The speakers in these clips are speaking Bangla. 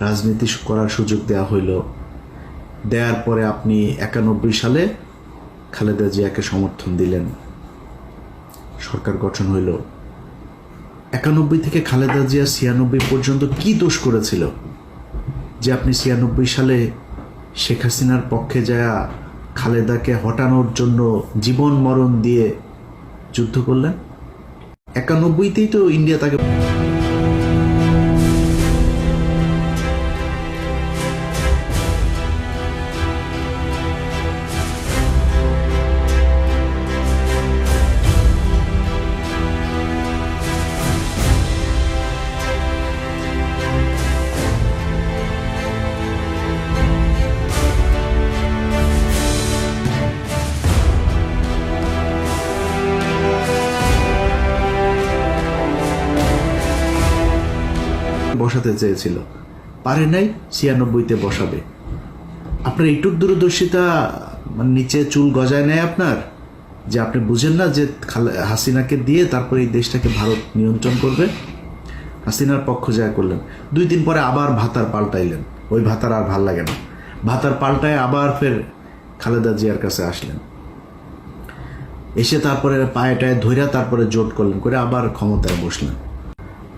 রাজনীতি করার সুযোগ দেওয়া হইল। দেওয়ার পরে আপনি একানব্বই সালে খালেদা জিয়াকে সমর্থন দিলেন। সরকার গঠন হইল। একানব্বই থেকে খালেদা জিয়া ছিয়ানব্বই পর্যন্ত কি দোষ করেছিল? যে আপনি ছিয়ানব্বই সালে শেখ হাসিনার পক্ষে যায় খালেদাকে হটানোর জন্য জীবন মরণ দিয়ে যুদ্ধ করলেন? একানব্বইতেই তো ইন্ডিয়া তাকে বসাতে চেয়েছিল। পারে নাই, ছিয়ানব্বইতে বসাবে। আপনার এইটুক দূরদর্শিতা মানে নিচে চুল গজায় নেয় আপনার, যে আপনি বুঝেন না যে হাসিনাকে দিয়ে তারপরে এই দেশটাকে ভারত নিয়ন্ত্রণ করবে? হাসিনার পক্ষ যায় করলেন। দুই দিন পরে আবার ভাতার পাল্টাইলেন। ওই ভাতার আর ভালো লাগে না। ভাতার পাল্টায় আবার ফের খালেদা জিয়ার কাছে আসলেন। এসে তারপরে পায়ে টায়ে ধইরা তারপরে জোট করলেন, করে আবার ক্ষমতায় বসলেন।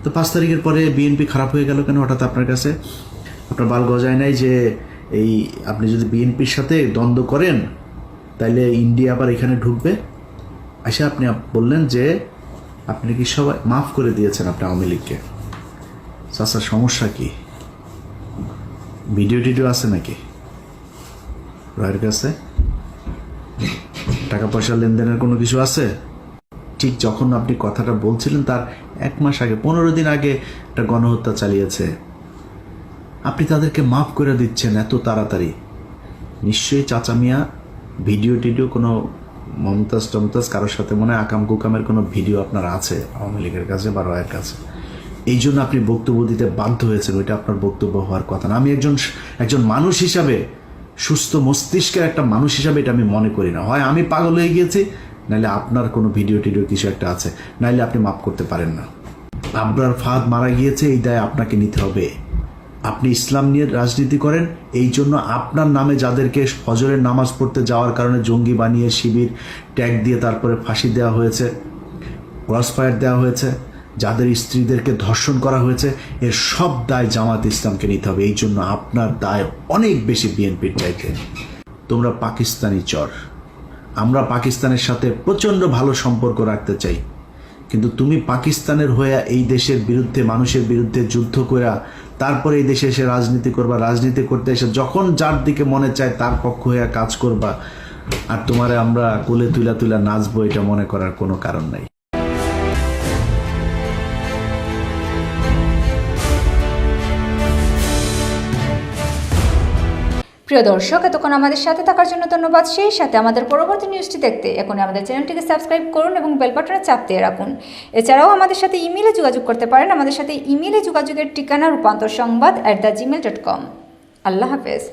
তো পাঁচ তারিখের পরে বিএনপি খারাপ হয়ে গেল কেন? হঠাৎ আপনার কাছে আপনার বাল গজায় নাই যে এই আপনি যদি বিএনপির সাথে দ্বন্দ্ব করেন, তাইলে ইন্ডিয়া আবার এখানে ঢুকবে? আসে আপনি আপ- বললেন যে আপনি কি সবাই মাফ করে দিয়েছেন আপনি আওয়ামী লীগকে। চাচার সমস্যা কি? ভিডিও টিডিও আছে নাকি? রয়ের কাছে? টাকা পয়সা লেনদেনের কোনো কিছু আছে? ঠিক যখন আপনি কথাটা বলছিলেন তার এক মাস আগে, পনেরো দিন আগে একটা গণহত্যা চালিয়েছে। আপনি তাদেরকে মাফ করে দিচ্ছেন এত তাড়াতাড়ি। নিশ্চয়ই চাচা মিয়া ভিডিও টিডিও কোনো মমতাজ টমতাজ কারোর সাথে মনে হয় আকাম কুকামের কোনো ভিডিও আপনার আছে, আওয়ামী লীগের কাছে বা রয়ের কাছে। এই জন্য আপনি বক্তব্য দিতে বাধ্য হয়েছেন, ওইটা আপনার বক্তব্য হওয়ার কথা না। আমি একজন একজন মানুষ হিসাবে, সুস্থ মস্তিষ্কের একটা মানুষ হিসাবে এটা আমি মনে করি না। হয় আমি পাগল হয়ে গিয়েছি নাহলে আপনার কোনো ভিডিও টিডিও কিছু একটা আছে নাহলে আপনি মাফ করতে পারেন না। আপনার ফাঁদ মারা গিয়েছে, এই দায় আপনাকে নিতে হবে। আপনি ইসলাম নিয়ে রাজনীতি করেন, এই জন্য আপনার নামে যাদেরকে ফজরের নামাজ পড়তে যাওয়ার কারণে জঙ্গি বানিয়ে শিবির, ট্যাগ দিয়ে তারপরে ফাঁসি দেওয়া হয়েছে ক্রসফায়ার দেওয়া হয়েছে, যাদের স্ত্রীদেরকে ধর্ষণ করা হয়েছে, এর সব দায় জামাত ইসলামকে নিতে হবে। এই জন্য আপনার দায় অনেক বেশি বিএনপির চাইতে। তোমরা পাকিস্তানি চর। আমরা পাকিস্তানের সাথে প্রচণ্ড ভালো সম্পর্ক রাখতে চাই। কিন্তু তুমি পাকিস্তানের হয়ে এই দেশের বিরুদ্ধে, মানুষের বিরুদ্ধে যুদ্ধ করা তারপরে এই দেশে এসে রাজনীতি করবা, রাজনীতি করতে এসে যখন যার দিকে মনে চায় তার পক্ষ হয়ে কাজ করবা। আর তোমারে আমরা কোলে তুলা তুলা নাচবো এটা মনে করার কোনো কারণ নাই। প্রিয় দর্শক, এতক্ষণ আমাদের সাথে থাকার জন্য ধন্যবাদ। সেই সাথে আমাদের পরবর্তী নিউজটি দেখতে এখন আমাদের চ্যানেলটিকে সাবস্ক্রাইব করুন এবং বেলবাটনে চাপ দিয়ে রাখুন। এছাড়াও আমাদের সাথে ইমেলে যোগাযোগ করতে পারেন। আমাদের সাথে ইমেলে যোগাযোগের ঠিকানা, রূপান্তর সংবাদ at the Gmail dot com আল্লাহ হাফেজ।